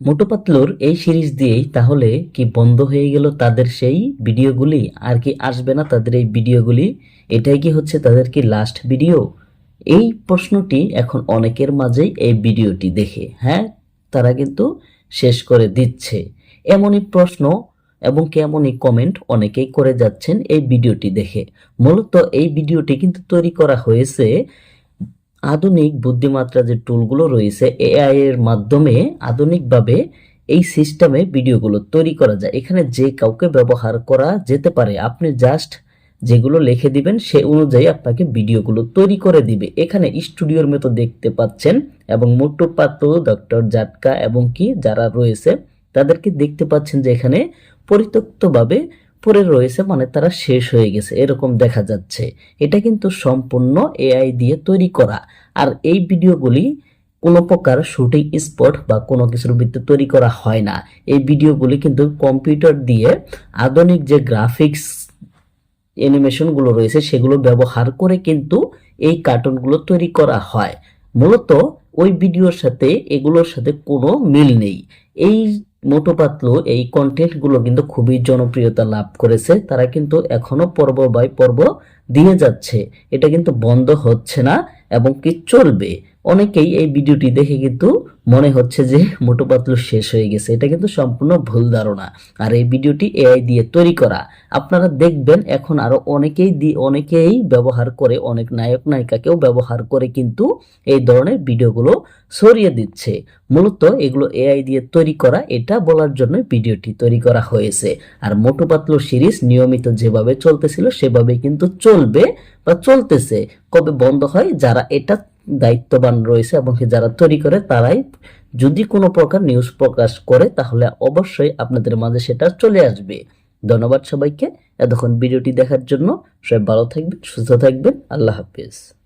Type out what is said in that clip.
মোটু পাতলুর এই সিরিজ দিয়েই তাহলে কি বন্ধ হয়ে গেল তাদের সেই ভিডিওগুলি? আর কি আসবে না তাদের এই ভিডিওগুলি? এটাই কি হচ্ছে তাদের কি লাস্ট ভিডিও এই প্রশ্নটি এখন অনেকের মাঝেই এই ভিডিওটি দেখে হ্যাঁ? তারা কিন্তু শেষ করে দিচ্ছে। এমনই প্রশ্ন এবং কেমনই কমেন্ট অনেকেই করে যাচ্ছেন এই ভিডিওটি দেখে। মূলত এই ভিডিওটি কিন্তু তৈরি করা হয়েছে আধুনিক বুদ্ধিমাত্রা যে টুলগুলো রয়েছে এআই এর মাধ্যমে আধুনিকভাবে এই সিস্টেমে ভিডিওগুলো তৈরি করা যায়। এখানে যে কাউকে ব্যবহার করা যেতে পারে, আপনি জাস্ট যেগুলো লিখে দিবেন, সে অনুযায়ী আপনাকে ভিডিওগুলো তৈরি করে দিবে। এখানে স্টুডিওর মতো দেখতে পাচ্ছেন এবং মোটু পাতলু ডক্টর জাটকা এবং কি যারা রয়েছে, তাদেরকে দেখতে পাচ্ছেন যে এখানে পরিত্যক্তভাবে পড়ে রয়েছে মানে তারা শেষ হয়ে গেছে, এরকম দেখা যাচ্ছে। এটা কিন্তু সম্পূর্ণ এআই দিয়ে তৈরি করা। আর এই ভিডিওগুলি কোনো প্রকার শুটিং স্পট বা কোনো কিছুর ভিত্তিতে তৈরি করা হয় না। এই ভিডিওগুলি কিন্তু কম্পিউটার দিয়ে আধুনিক যে গ্রাফিক্স অ্যানিমেশনগুলো রয়েছে, সেগুলো ব্যবহার করে কিন্তু এই কার্টুনগুলো তৈরি করা হয়। মূলত ওই ভিডিওর সাথে, এগুলোর সাথে কোনো মিল নেই। এই মোটো পাতলু এই কন্টেন্টগুলো কিন্তু খুবই জনপ্রিয়তা লাভ করেছে। তারা কিন্তু এখনও পর্ব বাই পর্ব দিয়ে যাচ্ছে। এটা কিন্তু বন্ধ হচ্ছে না এবং কি চলবে? অনেকেই এই ভিডিওটি দেখে কিন্তু মনে হচ্ছে যে মোটু পাতলু শেষ হয়ে গেছে। এটা কিন্তু সম্পূর্ণ ভুল ধারণা। আর এই ভিডিওটি এআই দিয়ে তৈরি করা। আপনারা দেখবেন এখন আরও অনেকেই অনেকেই ব্যবহার করে, অনেক নায়ক নায়িকাকেও ব্যবহার করে কিন্তু এই ধরনের ভিডিওগুলো ছড়িয়ে দিচ্ছে। মূলত এগুলো এআই দিয়ে তৈরি করা, এটা বলার জন্য ভিডিওটি তৈরি করা হয়েছে। আর মোটু পাতলু সিরিজ নিয়মিত যেভাবে চলতেছিল, সেভাবে কিন্তু চলবে বা চলতেছে। কবে বন্ধ হয়, যারা এটা দায়িত্ববান রয়েছে এবং যারা তৈরি করে তারাই যদি কোনো প্রকার নিউজ প্রকাশ করে, তাহলে অবশ্যই আপনাদের মাঝে সেটা চলে আসবে। ধন্যবাদ সবাইকে। এতক্ষণ ভিডিওটি দেখার জন্য সবাই ভালো থাকবেন, সুস্থ থাকবেন। আল্লাহ হাফিজ।